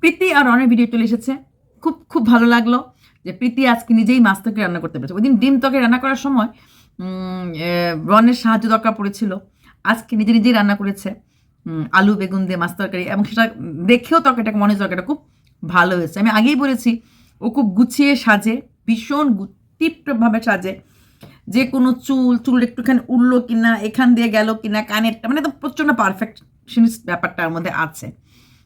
প্রীতি আর রনের video চলে এসেছে। খুব খুব ভালো লাগল যে প্রীতি আজকে নিজেই মাছ তরকারি রান্না করতে পেরেছে। ওই দিন ডিম তরকারি রান্না করার সময় রনের সাহায্য দরকার পড়েছিল। আজকে নিজে নিজেই রান্না করেছে আলু, বেগুন দিয়ে মাছ তরকারি এবং সেটা দেখেও তরকারিটা মনে তরকারিটা খুব ভালো হয়েছে। আমি আগেই বলেছি, ও খুব গুছিয়ে সাজে, ভীষণ টিপটপভাবে সাজে। যে কোনো চুল চুল একটুখানি উঠল কিনা, এখান দিয়ে গেল কিনা, কানেরটা মানে তো প্রচণ্ড পারফেক্ট ব্যাপারটার মধ্যে আছে।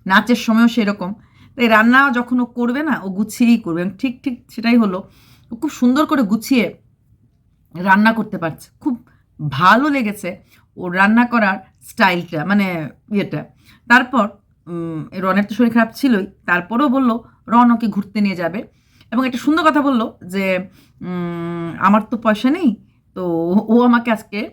নাচের সময়ও সেরকম। তাই রান্না যখন ও করবে না, ও গুছিয়েই করবে। ঠিক ঠিক সেটাই হলো, ও খুব সুন্দর করে গুছিয়ে রান্না করতে পারছে। খুব ভালো লেগেছে ও রান্না করার স্টাইলটা মানে ইয়েটা। তারপর রনের তো শরীর খারাপ ছিলই, তারপরেও বলল, রন ওকে ঘুরতে নিয়ে যাবে। এবং একটা সুন্দর কথা বলল যে আমার তো পয়সা নেই, তো ও- আমাকে আজকে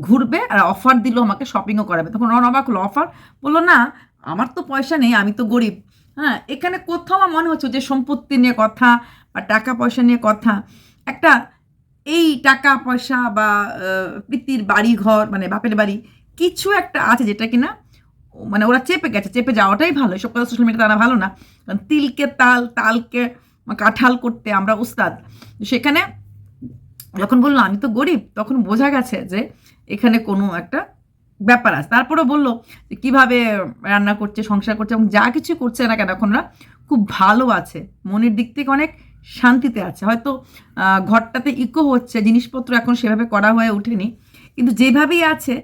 ঘুরবে আর অফার দিল আমাকে শপিংও করাবে। তখন রন অবাক হলো অফার বলল, না, আমার তো পয়সা নেই, আমি তো গরিব। হ্যাঁ এখানে কোথাও আমার মনে হচ্ছে যে সম্পত্তি নিয়ে কথা বা টাকা পয়সা নিয়ে কথা। একটা এই টাকা পয়সা বা প্রীতির বাড়ি ঘর মানে বাপের বাড়ি কিছু একটা আছে যেটা কিনা মানে ওরা চেপে গেছে, চেপে যাওয়াটাই ভালো। এসব কথা সোশ্যাল মিডিয়াতে আনা ভালো না। কারণ তিলকে তাল, তালকে কাঁঠাল করতে আমরা উস্তাদ। সেখানে যখন বলল, আমি তো গরিব, তখন বোঝা গেছে যে এখানে কোনো একটা ব্যাপার আছে। তারপরে বলল কীভাবে রান্না করছে, সংসার করছে এবং যা কিছু করছে না কেন, এখন ওরা খুব ভালো আছে। মনের দিক থেকে অনেক শান্তিতে আছে। হয়তো ঘরটাতে ইকো হচ্ছে, জিনিসপত্র এখন সেভাবে করা হয়ে ওঠেনি। কিন্তু যেভাবেই আছে,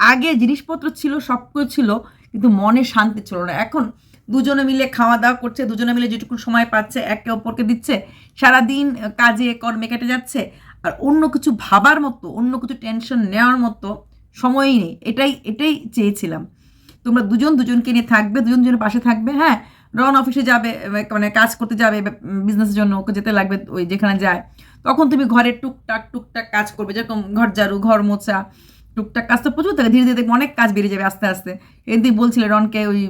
আগে জিনিসপত্র ছিল, সব কিছু ছিল, কিন্তু মনে শান্তি ছিল না। এখন দুজনে মিলে খাওয়া দাওয়া করছে, দুজনে মিলে যেটুকু সময় পাচ্ছে, একে অপরকে দিচ্ছে, সারাদিন কাজে, কর্মে কেটে যাচ্ছে, আর অন্য কিছু ভাবার মতো, অন্য কিছু টেনশন নেওয়ার মতো সময়ই নেই। এটাই এটাই চেয়েছিলাম। তোমরা দুজন দুজনকে নিয়ে থাকবে, দুজন দুজনের পাশে থাকবে হ্যাঁ রন অফিসে যাবে মানে কাজ করতে যাবে বিজনেসের জন্য ওকে যেতে লাগবে ওই যেখানে যায়। তখন তুমি ঘরের টুকটাক টুকটাক কাজ করবে, যেরকম ঘর ঝাড়ু, ঘর মোছা, টুকটাক কাজ তো প্রচুর থাকে, ধীরে ধীরে অনেক কাজ বেরিয়ে যাবে আস্তে আস্তে। এদিন বলছিলে রনকে ওই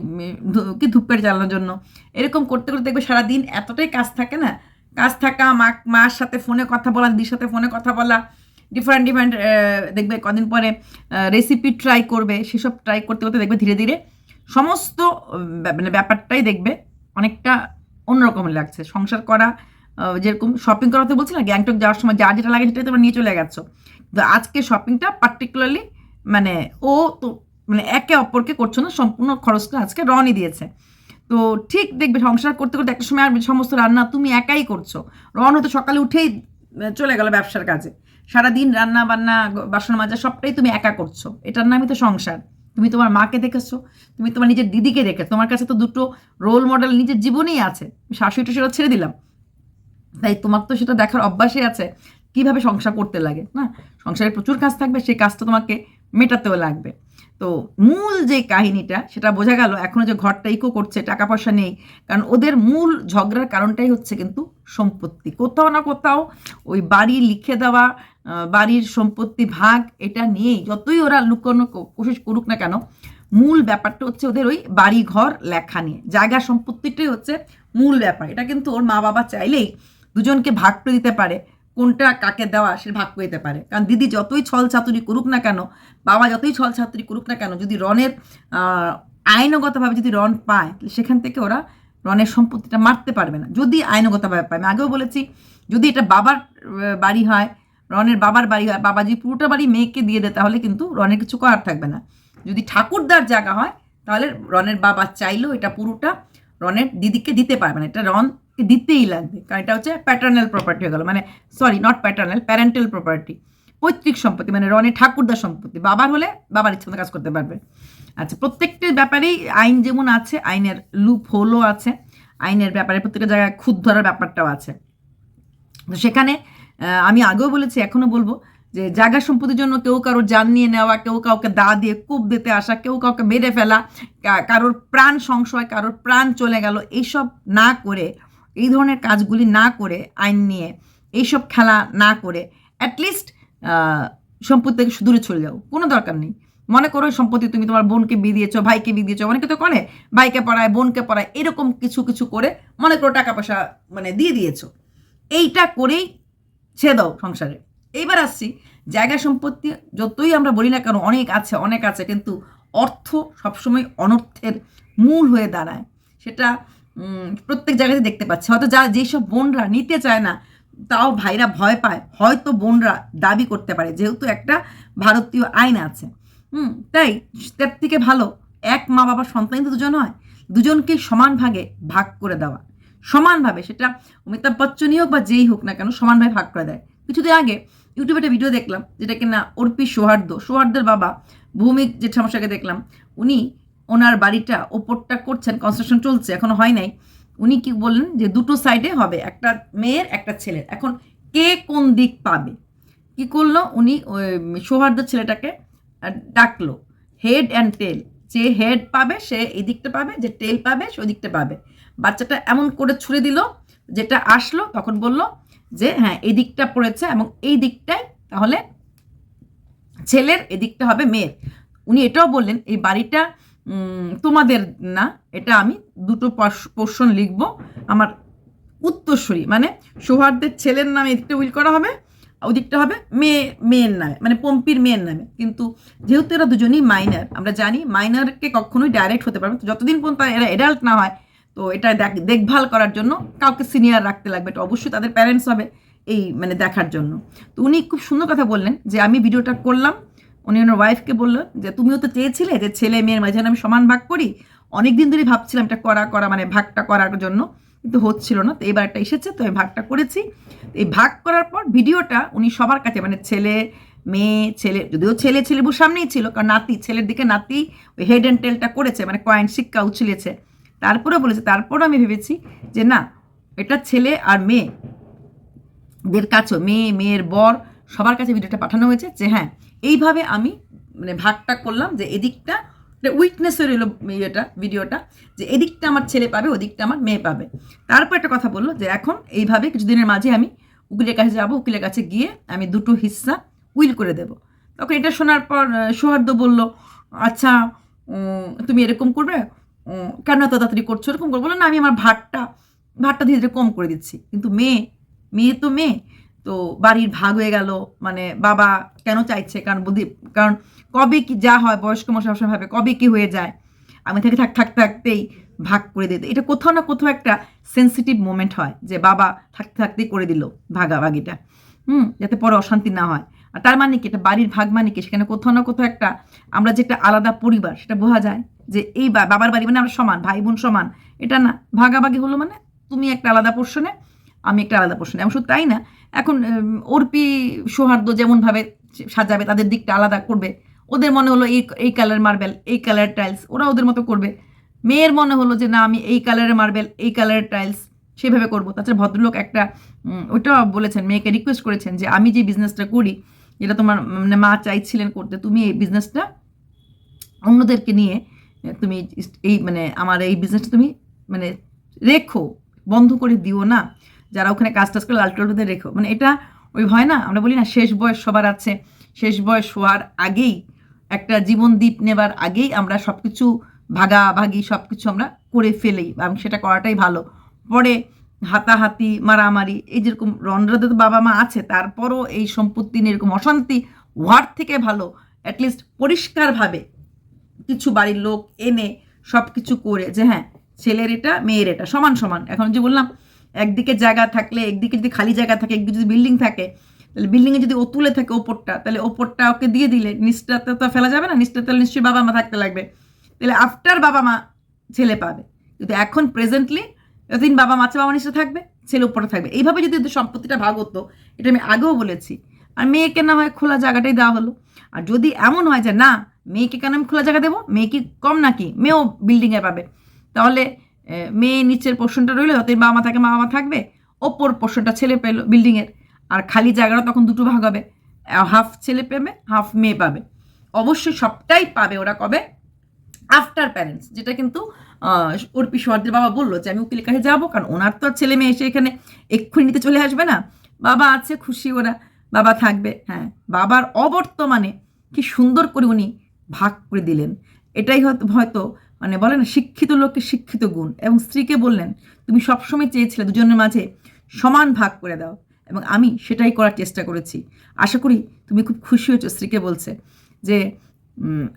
কি ধূপকাঠি চালানোর জন্য। এরকম করতে করতে দেখবে সারাদিন এতটাই কাজ থাকে না? কাজ থাকা, মা, মার সাথে ফোনে কথা বলা, দিদির সাথে ফোনে কথা বলা ডিফারেন্ট ডিফারেন্ট দেখবে কদিন পরে রেসিপি ট্রাই করবে, সেসব ট্রাই করতে করতে দেখবে ধীরে ধীরে সমস্ত মানে ব্যাপারটাই দেখবে অনেকটা অন্যরকম লাগছে। সংসার করা যেরকম শপিং করাতে বলছি না গ্যাংটক যাওয়ার সময় যা যেটা লাগে সেটাই তোমরা নিয়ে চলে গেছো। তো আজকে শপিংটা পার্টিকুলারলি মানে ও তো মানে একে অপরকে করছ না, সম্পূর্ণ খরচটা আজকে রনই দিয়েছে। তো ঠিক দেখবে সংসার করতে করতে একটা সময় আর সমস্ত রান্না তুমি একাই করছ। রন হয়তো সকালে উঠেই চলে গেল ব্যবসার কাজে। সারাদিন রান্না বান্না বাসন মাজা সবটাই তুমি একা করছ। এটার নামই তো সংসার। তুমি তোমার মাকে দেখেছ, তুমি তোমার নিজের দিদিকে দেখেছ। তোমার কাছে তো দুটো রোল মডেল নিজের জীবনেই আছে। শাশুড়িটা সেটা ছেড়ে দিলাম। তাই তোমার তো সেটা দেখার অভ্যাসই আছে। কীভাবে সংসার করতে লাগে, না? সংসারে প্রচুর কাজ থাকবে, সেই কাজটা তোমাকে মেটাতেও লাগবে। তো মূল যে কাহিনীটা, সেটা বোঝা গেল এখনও যে ঘরটা ইকো করছে টাকা পয়সা নেই। কারণ ওদের মূল ঝগড়ার কারণটাই হচ্ছে কিন্তু সম্পত্তি। কোথাও না কোথাও ওই বাড়ি লিখে দেওয়া বাড়ির সম্পত্তি ভাগ এটা নিয়েই যতই ওরা লুকানো কোশিশ করুক না কেন, মূল ব্যাপারটা হচ্ছে ওদের ওই বাড়ি ঘর লেখা নিয়ে। জায়গা সম্পত্তিটাই হচ্ছে মূল ব্যাপার। এটা কিন্তু ওর মা বাবা চাইলেই দুজনকে ভাগ করে দিতে পারে। কোনটা কাকে দেওয়া সে ভাগ দিতে পারে। কারণ দিদি যতই ছল ছাতুরি করুক না কেন, বাবা যতই ছল ছাতুরি করুক না কেন, যদি রনের আইনগতভাবে যদি রন পায় সেখান থেকে ওরা রনের সম্পত্তিটা মারতে পারবে না। যদি আইনগতভাবে পায়। আমি আগেও বলেছি, যদি এটা বাবার বাড়ি হয় রনের বাবার বাড়ি হয় বাবা যদি পুরোটা বাড়ি মেয়েকে দিয়ে দেয়, তাহলে কিন্তু রনের কিছু করার থাকবে না। যদি ঠাকুরদার জায়গা হয়, তাহলে রনের বাবা চাইলেও এটা পুরোটা রনের দিদিকে দিতে পারবে না। এটা রনকে দিতেই লাগবে। কারণ এটা হচ্ছে প্যাটার্নাল প্রপার্টি হয়ে গেল। মানে sorry not paternal parental property পৈতৃক সম্পত্তি মানে রনের ঠাকুরদার সম্পত্তি। বাবার হলে বাবার ইচ্ছে মতো কাজ করতে পারবে। আচ্ছা প্রত্যেকটির ব্যাপারেই আইন যেমন আছে, আইনের লুপ হোলও আছে। আইনের ব্যাপারে প্রত্যেকটা জায়গায় খুদ ধরার ব্যাপারটাও আছে। তো সেখানে আমি আগেও বলেছি, এখনও বলব যে জায়গা সম্পত্তির জন্য কেউ কারোর জান নিয়ে নেওয়া, কেউ কাউকে দা দিয়ে কূপ দিতে আসা, কেউ কাউকে মেরে ফেলা কারোর প্রাণ সংশয়, কারোর প্রাণ চলে গেল, এইসব না করে এই ধরনের কাজগুলি না করে আইন নিয়ে এইসব খেলা না করে অ্যাটলিস্ট সম্পত্তি থেকে দূরে চলে যাও। কোনো দরকার নেই। মনে করো সম্পত্তি তুমি তোমার বোনকে বিয়ে দিয়েছ, ভাইকে বিয়ে দিয়েছ, অনেকে তো করে, ভাইকে পড়ায়, বোনকে পড়ায়, এরকম কিছু কিছু করে মনে করো টাকা পয়সা মানে দিয়ে দিয়েছ। এইটা করেই ছেড়ে দাও সংসারে। এইবার আসছি, জায়গা সম্পত্তি যতই আমরা বলি না কেন, অনেক আছে অনেক আছে, কিন্তু অর্থ সবসময় অনর্থের মূল হয়ে দাঁড়ায়। সেটা প্রত্যেক জায়গাতে দেখতে পাচ্ছি। হয়তো যা যেসব বোনরা নিতে চায় না, তাও ভাইরা ভয় পায়। হয়তো বোনরা দাবি করতে পারে, যেহেতু একটা ভারতীয় আইন আছে। হুম, তাই তার থেকে ভালো, এক মা বাবার সন্তান তো দুজন হয়। দুজনকে সমান ভাগে ভাগ করে দেওয়া। সমানভাবে সেটা অমিতাভ বচ্চনই হোক বা যেই হোক না কেন সমানভাবে ভাগ করে দেয়। কিছুদিন আগে ইউটিউবে একটা ভিডিও দেখলাম, যেটা কিনা অর্পি সৌহার্দ্য। সৌহার্দ্যের বাবা ভৌমিক যে সমস্যাকে দেখলাম। উনি ওনার বাড়িটা ওপরটা করছেন কনস্ট্রাকশন চলছে, এখনও হয় নাই। উনি কি বললেন যে দুটো সাইডে হবে, একটা মেয়ের, একটা ছেলের। এখন কে কোন দিক পাবে? কি করল? উনি সৌহার্দ্য ছেলেটাকে ডাকলো হেড অ্যান্ড টেল যে হেড পাবে, সে এই দিকটা পাবে, যে টেল পাবে, সে ওই দিকটা পাবে। বাচ্চাটা এমন করে ছুড়ে দিল, যেটা আসলো, তখন বলল যে হ্যাঁ এই দিকটা পড়েছে এবং এই দিকটাই তাহলে ছেলের এদিকটা হবে মেয়ের। উনি এটাও বললেন, এই বাড়িটা তোমাদের না, এটা আমি দুটো পোর্শন লিখব। আমার উত্তরসূরি মানে সৌহার্দ্যের ছেলের নামে এদিকটা উইল করা হবে ওই দিকটা হবে মেয়ে মেয়ের নামে মানে পম্পির মেয়ের নামে। কিন্তু যেহেতু এরা দুজনেই মাইনার আমরা জানি মাইনারকে কখনোই ডাইরেক্ট হতে পারবে যতদিন পর্যন্ত এরা অ্যাডাল্ট না হয়, তো এটা দেখ- দেখভাল করার জন্য কাউকে সিনিয়র রাখতে লাগবে। এটা অবশ্যই তাদের প্যারেন্টস হবে এই মানে দেখার জন্য। তো উনি খুব সুন্দর কথা বললেন যে আমি ভিডিওটা করলাম উনি ওনার ওয়াইফকে বলল যে, তুমিও তো চেয়েছিলে যে ছেলে মেয়ের মাঝে আমি সমান ভাগ করি? অনেক দিন ধরেই ভাবছিলাম এটা করা করা মানে ভাগটা করার জন্য, কিন্তু হচ্ছিল না। তো এবার একটা এসেছে, তো আমি ভাগটা করেছি। এই ভাগ করার পর ভিডিওটা উনি সবার কাছে মানে ছেলে মেয়ে, ছেলে, যদিও ছেলে ছেলেবুর সামনেই ছিল, কারণ নাতি, ছেলের দিকে নাতি ওই হেড অ্যান্ড টেলটা করেছে মানে কয়েন শিক্ষা উছলেছে। তারপরে বলেছে তারপরে আমি ভেবেছি যে, না, এটা ছেলে আর মেয়েদের কাছেও, মেয়ে, মেয়ের বর সবার কাছে ভিডিওটা পাঠানো হয়েছে যে হ্যাঁ এইভাবে আমি মানে ভাগটা করলাম যে এদিকটা উইকনেস হয়ে রইল ইয়েটা ভিডিওটা যে এদিকটা আমার ছেলে পাবে, ওদিকটা আমার মেয়ে পাবে। তারপর একটা কথা বলল যে এখন এইভাবে কিছুদিনের মাঝে আমি উকিলের কাছে যাব, উকিলের কাছে গিয়ে আমি দুটো হিস্সা উইল করে দেব। তখন এটা শোনার পর সৌহার্দ্য বলল আচ্ছা তুমি এরকম করবে? কেন এত তাড়াতাড়ি করছ? এরকম করব না, আমি আমার ভাতটা ভাতটা ধীরে ধীরে কম করে দিচ্ছি। কিন্তু মেয়ে মেয়ে তো মেয়ে তো বাড়ির ভাগ হয়ে গেল। মানে বাবা কেন চাইছে? কারণ বুদ্ধি, কারণ কবে কি যা হয়, বয়স্ক মশা সবসময় ভাবে কবে কি হয়ে যায়। আমি থেকে থাক থাকতে থাকতেই ভাগ করে দিতে। এটা কোথাও না কোথাও একটা সেন্সিটিভ মোমেন্ট হয় যে বাবা থাকতে, থাকতেই করে দিল ভাগাভাগিটা। হুম, যাতে পরে অশান্তি না হয়। আর তার মানে কি? এটা বাড়ির ভাগ মানে কি? সেখানে কোথাও না কোথাও একটা আমরা যেটা আলাদা পরিবার, সেটা বোঝা যায় যে এই বাবার বাড়ি মানে আমরা সমান, ভাই বোন সমান। এটা না, ভাগাভাগি হলো মানে তুমি একটা আলাদা পোর্শনে আমি একটা আলাদা পোর্শনে এমন শুধু তাই না, এখন অর্পি, সৌহার্দ্য যেমনভাবে সাজাবে, তাদের দিকটা আলাদা করবে। ওদের মনে হলো এই এই কালার মার্বেল এই কালার টাইলস ওরা ওদের মতো করবে। মেয়ের মনে হলো যে, না, আমি এই কালারের মার্বেল এই কালারের টাইলস সেভাবে করব। তাছাড়া ভদ্রলোক একটা ওটা বলেছেন, মেয়েকে রিকোয়েস্ট করেছেন যে, আমি যে বিজনেসটা করি, যেটা তোমার মানে মা চাইছিলেন করতে, তুমি এই বিজনেসটা অন্যদেরকে নিয়ে, তুমি এই মানে আমার এই বিজনেসটা তুমি মানে রেখো, বন্ধ করে দিও না। যারা ওখানে কাজ টাজ করে লালটলদের রেখো। মানে এটা ওই হয় না? আমরা বলি না শেষ বয়স সবার আছে। শেষ বয়স হওয়ার আগেই, একটা জীবন দ্বীপ নেবার আগেই আমরা সব কিছু ভাগাভাগি সব কিছু আমরা করে ফেলি এবং সেটা করাটাই ভালো। পরে হাতাহাতি, মারামারি, এই যেরকম রন্ধ্রদের তো বাবা মা আছে, তারপরও এই সম্পত্তি নিয়ে এরকম অশান্তি হওয়ার থেকে ভালো। অ্যাটলিস্ট পরিষ্কারভাবে কিছু বাড়ির লোক এনে সব কিছু করে যে হ্যাঁ ছেলের এটা, মেয়ের এটা, সমান সমান। এখন যে বললাম একদিকে জায়গা থাকলে, একদিকে যদি খালি জায়গা থাকে, একদিকে যদি বিল্ডিং থাকে, তাহলে বিল্ডিংয়ে যদি ও তুলে থাকে ওপরটা, তাহলে ওপরটা ওকে দিয়ে দিলে নিচটাতে তো ফেলা যাবে না, নিচটা তাহলে নিশ্চয়ই বাবা মা থাকতে লাগবে। তাহলে আফটার বাবা মা ছেলে পাবে। কিন্তু এখন প্রেজেন্টলি যতদিন বাবা মা আছে, বাবা নিচে থাকবে, ছেলে উপরে থাকবে। এইভাবে যদি সম্পত্তিটা ভাগ হতো, এটা আমি আগেও বলেছি। আর মেয়েকে না হয় খোলা জায়গাটাই দেওয়া হলো। আর যদি এমন হয় যে না, মেয়েকে কেন আমি খোলা জায়গা দেবো? মেয়ে কি কম নাকি? মেয়েও বিল্ডিংয়ে পাবে। তাহলে মেয়ে নিচের পোর্শনটা রইল যতদিন বাবা মা থাকে মা বাবা থাকবে, ওপর পোর্শনটা ছেলে পেল বিল্ডিংয়ের আর খালি জায়গাটা তখন দুটো ভাগ হবে হাফ ছেলে পাবে হাফ মেয়ে পাবে। অবশ্যই সবটাই পাবে ওরা কবে? আফটার প্যারেন্টস যেটা কিন্তু অর্পি সোয়ারদের বাবা বলল যে, আমি উকিলের কাছে যাব, কারণ ওনার তো আর ছেলে মেয়ে এসে এখানে এক্ষুনি নিতে চলে আসবে না। বাবা আছে, খুশি ওরা, বাবা থাকবে। হ্যাঁ বাবার অবর্তমানে কি সুন্দর করে উনি ভাগ করে দিলেন। এটাই হয়তো হয়তো মানে বলে না শিক্ষিত লোককে শিক্ষিত গুণ। এবং স্ত্রীকে বললেন, তুমি সবসময় চেয়েছিলে দুজনের মাঝে সমান ভাগ করে দাও এবং আমি সেটাই করার চেষ্টা করেছি। আশা করি তুমি খুব খুশি হয়েছো, স্ত্রীকে বলছে। যে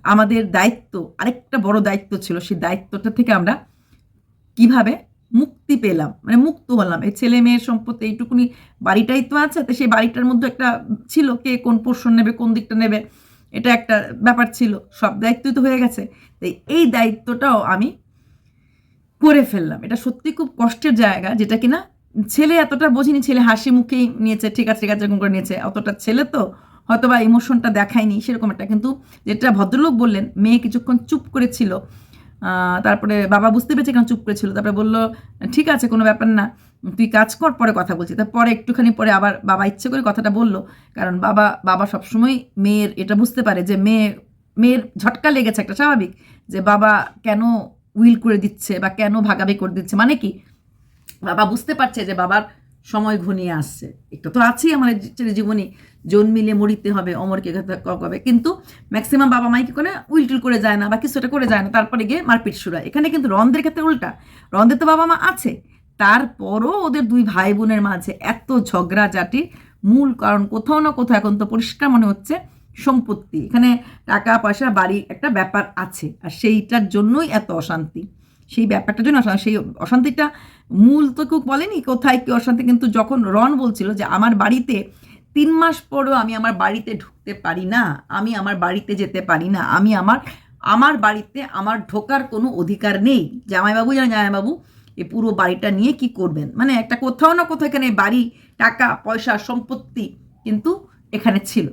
আমাদের দায়িত্ব, আরেকটা বড় দায়িত্ব ছিল, সেই দায়িত্বটা থেকে আমরা কীভাবে মুক্তি পেলাম মানে মুক্ত হলাম। এই ছেলে মেয়ের সম্পত্তি, এইটুকুনি বাড়িটাই তো আছে, তো সেই বাড়িটার মধ্যে একটা ছিল, কে কোন পোর্শন নেবে, কোন দিকটা নেবে এটা একটা ব্যাপার ছিল, সব দায়িত্বই তো হয়ে গেছে। তাই এই দায়িত্বটাও আমি করে ফেললাম। এটা সত্যি খুব কষ্টের জায়গা, যেটা কিনা ছেলে এতটা বোঝেনি, ছেলে হাসি মুখেই নিয়েছে, ঠিক আছে ঠিক আছে, এরকম করে নিয়েছে। অতটা ছেলে তো হয়তো বা ইমোশনটা দেখায়নি, সেরকম একটা। কিন্তু যেটা ভদ্রলোক বললেন, মেয়ে কিছুক্ষণ চুপ করেছিল তারপরে বাবা বুঝতে পেরেছে কেন চুপ করেছিল, তারপরে বলল, ঠিক আছে, কোনো ব্যাপার না। তুই কাজ কর, পরে কথা বলছি। তারপরে একটুখানি পরে আবার বাবা ইচ্ছে করে কথাটা বলল, কারণ বাবা বাবা সবসময় মেয়ের, এটা বুঝতে পারে যে মেয়ে, মেয়ের ঝটকা লেগেছে একটা স্বাভাবিক, যে বাবা কেন উইল করে দিচ্ছে বা কেন ভাগাভাগি করে দিচ্ছে মানে কি? বাবা বুঝতে পারছে যে বাবার সময় ঘনিয়ে আসছে। একটু তো আছেই আমাদের ছেলে জীবনে, জন্মিলে মরিতে হবে, অমরকে কবে? কিন্তু ম্যাক্সিমাম বাবা মাই কি করে? উইলটুল করে যায় না বা কিছু একটা করে যায় না, তারপরে গিয়ে মারপিট শুরু হয়। এখানে কিন্তু রন্দের ক্ষেত্রে উল্টা। রন্দের তো বাবা মা আছে তারপরও ওদের দুই ভাই বোনের মাঝে এত ঝগড়াঝাটির মূল কারণ কোথাও না কোথাও এখন তো পরিষ্কার মনে হচ্ছে সম্পত্তি। এখানে টাকা, পয়সা, বাড়ি একটা ব্যাপার আছে আর সেইটার জন্যই এত অশান্তি। সেই ব্যাপারটার জন্য সেই অশান্তিটা মূল তো কেউ বলেনি কোথায় কি অশান্তি, কিন্তু যখন রন বলছিল যে আমার বাড়িতে তিন মাস পরেও আমি আমার বাড়িতে ঢুকতে পারি না, আমি আমার বাড়িতে যেতে পারি না, আমি আমার আমার বাড়িতে আমার ঢোকার কোনো অধিকার নেই। জামাইবাবু জানে জামাইবাবু এই পুরো বাড়িটা নিয়ে কি করবেন? মানে একটা কোথাও না কোথাও এখানে বাড়ি, টাকা, পয়সা, সম্পত্তি কিন্তু এখানে ছিল।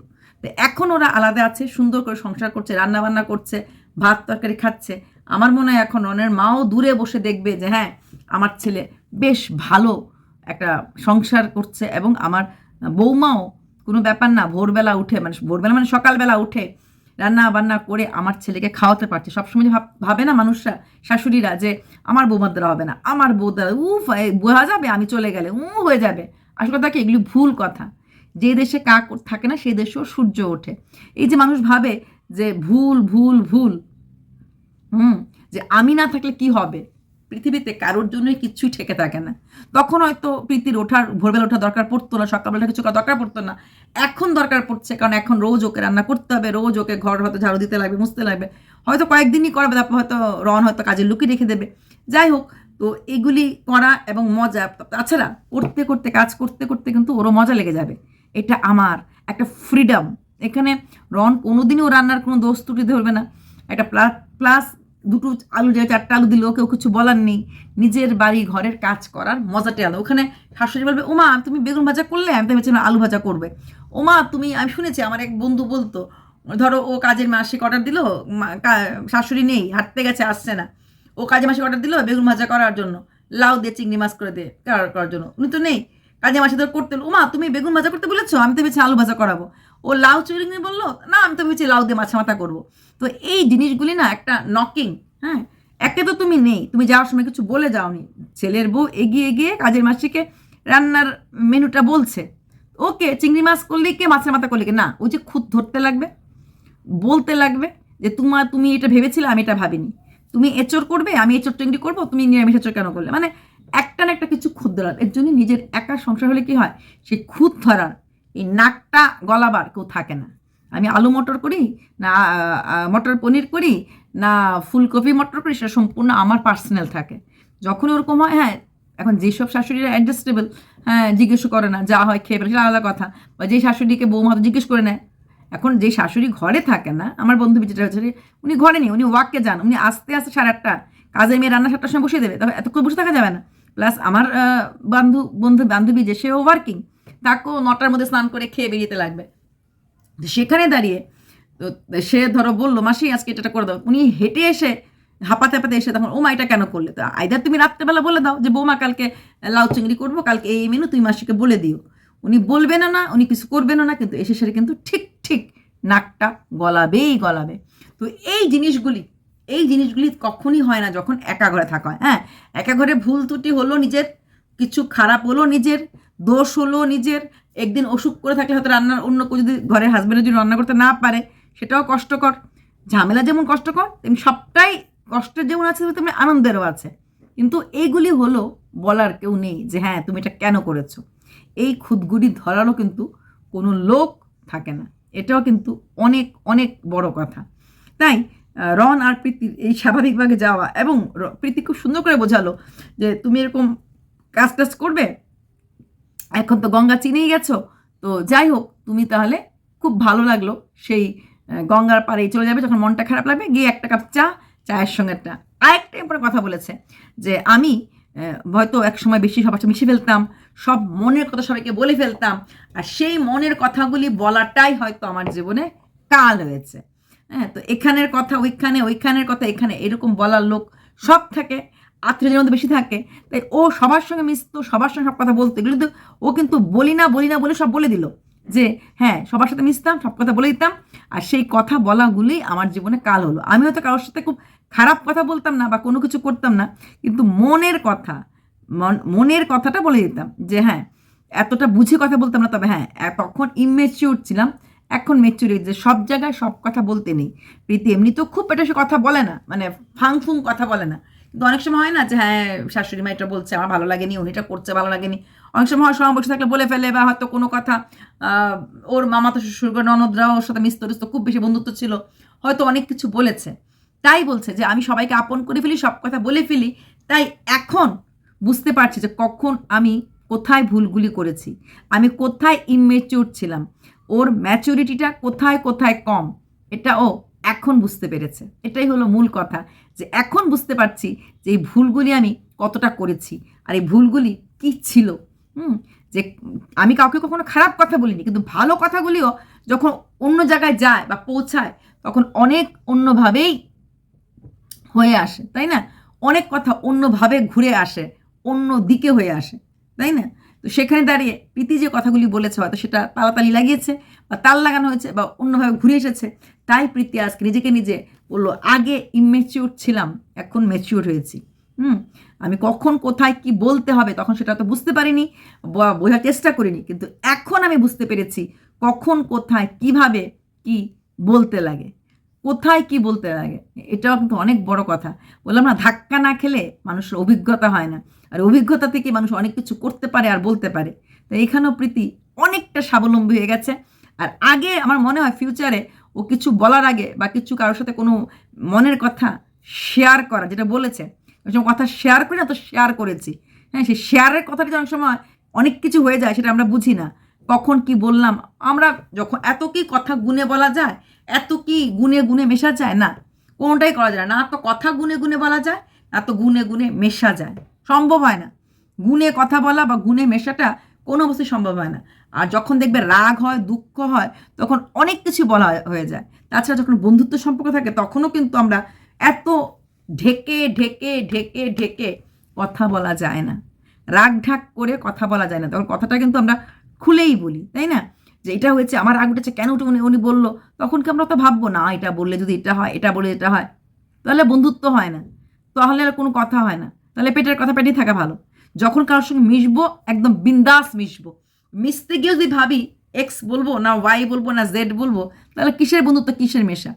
তো এখন ওরা আলাদা আছে, সুন্দর করে সংসার করছে রান্না বান্না করছে, ভাত তরকারি খাচ্ছে। আমার মনে হয় এখন রনের মাও দূরে বসে দেখবে যে হ্যাঁ আমার ছেলে বেশ ভালো একটা সংসার করছে এবং আমার বৌমাও কোনো ব্যাপার না, ভোরবেলা উঠে মানে ভোরবেলা মানে সকালবেলা উঠে রান্না বান্না করে আমার ছেলেকে খাওয়াতে পারছে। সবসময় ভাব- না মানুষরা, শাশুড়িরা যে আমার বৌমার দ্বারা হবে না, আমার বউ দ্বারা, উফ বোঝা যাবে আমি চলে গেলে উ হয়ে যাবে। আসল কথা কি? এগুলি ভুল কথা। যে দেশে কাক থাকে না সেই দেশেও সূর্য ওঠে। এই যে মানুষ ভাবে যে ভুল ভুল ভুল, হুম, যে আমি না থাকলে কি হবে? পৃথিবীতে কারোর জন্যই কিচ্ছুই ঠেকে থাকে না। তখন হয়তো প্রীতির ওঠার, ভোরবেলা ওঠা দরকার পড়তো না, সকালবেলা কিছু করা দরকার পড়তো না। এখন দরকার পড়ছে, কারণ এখন রোজ ওকে রান্না করতে হবে, রোজ ওকে ঘর হয়তো ঝাড়ু দিতে লাগবে, মুছতে লাগবে। হয়তো কয়েকদিনই করাবে, তারপর হয়তো রন হয়তো কাজে লুকিয়ে রেখে দেবে। যাই হোক, তো এগুলি করা এবং মজা, তাছাড়া করতে করতে, কাজ করতে করতে কিন্তু ওরও মজা লেগে যাবে। এটা আমার একটা ফ্রিডম এখানে রন কোনোদিনও রান্নার কোনো দোষ ত্রুটি ধরবে না। একটা প্লাস প্লাস দুটো আলু জায়গায় চারটা আলু দিলেও কেউ কিছু বলার নেই। নিজের বাড়ি, ঘরের কাজ করার মজাটাই আলাদা ওখানে শাশুড়ি বলবে, ওমা, তুমি বেগুন ভাজা করলে? আমি তো ভেবেছিলাম আলু ভাজা করবে। ওমা, তুমি, আমি শুনেছি, আমার এক বন্ধু বলতো, ধরো ও কাজের মাসিক অর্ডার দিল শাশুড়ি নেই, হাঁটতে গেছে, আসছে না। ও কাজে মাসিক অর্ডার দিল বেগুন ভাজা করার জন্য, লাউ দিয়ে চিংড়ি মাছ করে দে করার করার জন্য। উনি তো নেই কাজে মাসি ধর করতে ওমা, তুমি বেগুন ভাজা করতে বলেছ? আমি তো ভেবেছি আলু ভাজা করাবো। ও লাউ চিংড়ি বলল, না, আমি তো ভেবেছি লাউ দিয়ে মাছা মাথা করব। তো এই জিনিসগুলি না একটা নকিং হ্যাঁ? একে তো তুমি নেই, তুমি যাওয়ার সময় কিছু বলে যাওনি। ছেলের বউ এগিয়ে গিয়ে কাজের মাসিকে রান্নার মেনুটা বলছে। ওকে, চিংড়ি মাছ করলে কে, মাছের মাথা করলে কে? না ও যে খুদ ধরতে লাগবে, বলতে লাগবে যে তোমার, তুমি এটা ভেবেছিলে, আমি এটা ভাবিনি। তুমি এচোর করবে, আমি এচোর চিংড়ি করব, তুমি নিরামিষ এচোর কেন করলে? মানে একটা না একটা কিছু খুদ ধরার। এর জন্য নিজের একা সংসার হলে কি হয়? সেই খুদ ধরার এই নাকটা গলাবার কেউ থাকে না। আমি আলু মটর করি না মটর পনির করি না ফুলকপি মটর করি সেটা সম্পূর্ণ আমার পার্সোনাল থাকে। যখন ওরকম হয় হ্যাঁ এখন যেসব শাশুড়িরা অ্যাডজাস্টেবল হ্যাঁ জিজ্ঞেস করে না যা হয় খেয়ে ফেলে সেটা আলাদা কথা। বা যে শাশুড়িকে বৌমা জিজ্ঞেস করে নেয়। এখন যে শাশুড়ি ঘরে থাকে না আমার বন্ধু যেটা হচ্ছে উনি ঘরে নেই উনি ওয়াককে যান উনি আস্তে আস্তে সাড়ে আটটা কাজে মেয়ে রান্না সাতটার সময় বসিয়ে দেবে তবে এতক্ষণ বসে থাকা যাবে না। প্লাস আমার আহ, বান্ধু বন্ধু বান্ধবী যে সেও ওয়ার্কিং তাকেও নটার মধ্যে স্নান করে খেয়ে বেরিয়েতে লাগবে। সেখানে দাঁড়িয়ে, তো সে ধরো বলল, মাসি, আজকে এটা করে দাও। উনি হেঁটে এসে হাঁপাতে হাঁপাতে এসে তখন, ওমা, এটা কেন করলে? তো আইদার, তুমি রাত্রেবেলা বলে দাও যে, বৌমা, কালকে লাউ চিংড়ি করব, কালকে এই মেনু, তুমি মাসিকে বলে দিও। উনি বলবেনও না, উনি কিছু করবেন না, কিন্তু এসে সেটা কিন্তু ঠিক ঠিক নাকটা গলাবেই গলাবে। তো এই জিনিসগুলি এই জিনিসগুলি কখনই হয় না যখন একা ঘরে থাকা হয়। হ্যাঁ একা ঘরে ভুল ত্রুটি হলো নিজের কিছু খারাপ হলো নিজের, দোষ হলো নিজের, একদিন অসুখ করে থাকলে হয়তো রান্নার অন্য কেউ যদি ঘরের হাজব্যান্ডের যদি রান্না করতে না পারে, সেটাও কষ্টকর। ঝামেলা যেমন কষ্টকর, তেমনি সবটাই কষ্টের যেমন আছে, তেমনি আনন্দেরও আছে। কিন্তু এইগুলি হলো বলার কেউ নেই যে হ্যাঁ তুমি এটা কেন করেছ? এই খুদগুড়ি ধরারও কিন্তু কোনো লোক থাকে না। এটাও কিন্তু অনেক অনেক বড় কথা। তাই রন আর প্রীতির এই স্বাভাবিকভাবে যাওয়া এবং প্রীতি খুব সুন্দর করে বোঝালো যে, তুমি এরকম কাজ টাজ করবে? এখন তো গঙ্গা চিনেই গেছো। তো যাই হোক, তুমি তাহলে খুব ভালো লাগল সেই গঙ্গার পাড়েই চলে যাবে, যখন মনটা খারাপ লাগবে, গিয়ে একটা কাপ চা, চায়ের সঙ্গে একটা। আরেকটা এরপরে কথা বলেছে, যে আমি হয়তো এক সময় বেশি সবার সাথে মিশে ফেলতাম, সব মনের কথা সবাইকে বলে ফেলতাম, আর সেই মনের কথাগুলি বলাটাই হয়তো আমার জীবনে কাল হয়েছে হ্যাঁ তো এখানের কথা, ওইখানে, ওইখানের কথা, এখানে এরকম বলার লোক সব থাকে। আত্মীয়দের মধ্যে বেশি থাকে, তাই ও সবার সঙ্গে মিশতো, সবার সঙ্গে সব কথা বলতো, এগুলো কিন্তু ও কিন্তু বলি না বলি না বলে সব বলে দিল যে হ্যাঁ সবার সাথে মিশতাম, সব কথা বলে দিতাম, আর সেই কথা বলাগুলি আমার জীবনে কাল হলো। আমি হয়তো কারোর সাথে খুব খারাপ কথা বলতাম না বা কোনো কিছু করতাম না, কিন্তু মনের কথা, মন- মনের কথাটা বলে দিতাম যে হ্যাঁ এতটা বুঝে কথা বলতাম না, তবে হ্যাঁ তখন ইমেচিউর ছিলাম, এখন মেচুরি যে সব জায়গায় সব কথা বলতে নেই। প্রীতি এমনি তো খুব এটা সে কথা বলে না মানে ফাংফুং কথা বলে না অনেক সময় হয় না যে হ্যাঁ শাশুড়ি মা এটা বলছে, আমার ভালো লাগেনি, উনি এটা করছে, ভালো লাগেনি। অনেক সময় হয় সময় বসে থাকলে বলে ফেলে বা হয়তো কোনো কথা ওর মামা তো শ্বশুর ননদরাও ওর সাথে মিস্ত টিস্ত খুব বেশি বন্ধুত্ব ছিল। হয়তো অনেক কিছু বলেছে। তাই বলছে যে, আমি সবাইকে আপন করে ফেলি, সব কথা বলে ফেলি। তাই এখন বুঝতে পারছি যে, কখন আমি কোথায় ভুলগুলি করেছি। আমি কোথায় ইমেচিউর ছিলাম। ওর ম্যাচুরিটিটা কোথায় কোথায় কম? এটা ও এখন বুঝতে পেরেছে। এটাই হলো মূল কথা যে এখন বুঝতে পারছি যে এই ভুলগুলি আমি কতটা করেছি আর এই ভুলগুলি কি ছিল। হুম? যে আমি কাউকে কখনো খারাপ কথা বলিনি, কিন্তু ভালো কথাগুলিও যখন অন্য জায়গায় যায় বা পৌঁছায়, তখন অনেক অন্যভাবেই হয়ে আসে, তাই না? অনেক কথা অন্যভাবে ঘুরে আসে, অন্য দিকে হয়ে আসে, তাই না? তো সেখানে দাঁড়িয়ে প্রীতি যে কথাগুলি বলেছে, হয়তো সেটা তালাতালি লাগিয়েছে বা তাল লাগানো হয়েছে বা অন্যভাবে ঘুরে এসেছে, তাই প্রীতি আজকে নিজেকে নিজে বলল, আগে ইমেচিউর ছিলাম, এখন ম্যাচিউর হয়েছি। হুম, আমি কখন, কোথায়, কি বলতে হবে তখন সেটা তো বুঝতে পারিনি বা বোঝার চেষ্টা করিনি, কিন্তু এখন আমি বুঝতে পেরেছি কখন, কোথায়, কীভাবে, কি বলতে লাগে। কোথায় কি বলতে লাগে? এটাও কিন্তু অনেক বড় কথা। বললাম না, ধাক্কা না খেলে মানুষের অভিজ্ঞতা হয় না। আর অভিজ্ঞতা থেকে মানুষ অনেক কিছু করতে পারে আর বলতে পারে? তো এখানেও প্রীতি অনেকটা স্বাবলম্বী হয়ে গেছে। আর আগে আমার মনে হয় ফিউচারে ও কিছু বলার আগে বা কিছু কারোর সাথে কোনো মনের কথা শেয়ার করা, যেটা বলেছে। কথা শেয়ার করি না, তো শেয়ার করেছি। হ্যাঁ সেই শেয়ারের কথাটা অনেক সময় অনেক কিছু হয়ে যায়, সেটা আমরা বুঝি না। কখন কি বললাম? আমরা যখন এত কি কথা গুনে বলা যায়, এত কি গুনে গুনে মেশা যায়? না, কোনোটাই করা যায় না। তো কথা গুনে গুনে বলা যায়, না তো গুনে গুনে মেশা যায়। সম্ভব হয় না। গুনে কথা বলা বা গুনে মেশাটা কোনো অবস্থায় সম্ভব হয় না। আর যখন দেখবে রাগ হয়, দুঃখ হয়, তখন অনেক কিছু বলা হয়ে যায়। তাছাড়া যখন বন্ধুত্ব সম্পর্ক থাকে, তখনও কিন্তু আমরা এত ঢেকে ঢেকে ঢেকে ঢেকে কথা বলা যায় না। রাগ ঢাক করে কথা বলা যায় না। তখন কথাটা কিন্তু আমরা খুলেই বলি, তাই না? যে এটা হয়েছে, আমার রাগ উঠেছে কেন উঠে উনি উনি বলল, তখন কি আমরা তো ভাববো, না, এটা বললে যদি এটা হয়, এটা বলে এটা হয়? তাহলে বন্ধুত্ব হয় না। তাহলে আর কোনো কথা হয় না। তাহলে পেটের কথা পেটেই থাকা ভালো। যখন কারোর সঙ্গে মিশবো, একদম বিন্দাস মিশবো। মিশতে গিয়ে যদি ভাবি এক্স বলব, না ওয়াই বলব, না জেড বলব, তাহলে কিসের বন্ধুত্ব, কিসের মেশা?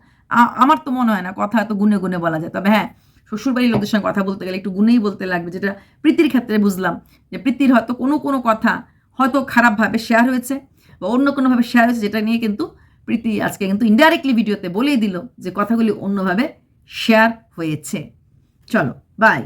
আমার তো মনে হয় না, কথা এত গুনে গুনে বলা যায়। তবে হ্যাঁ শ্বশুরবাড়ির লোকদের সঙ্গে কথা বলতে গেলে একটু গুনেই বলতে লাগবে, যেটা প্রীতির ক্ষেত্রে বুঝলাম। যে প্রীতির হয়তো কোনো কোনো কথা হয়তো খারাপভাবে শেয়ার হয়েছে বা অন্য কোনোভাবে শেয়ার হয়েছে যেটা নিয়ে কিন্তু প্রীতি আজকে কিন্তু ইনডাইরেক্টলি ভিডিওতে বলেই দিল যে কথাগুলি অন্যভাবে শেয়ার হয়েছে। চলো বাই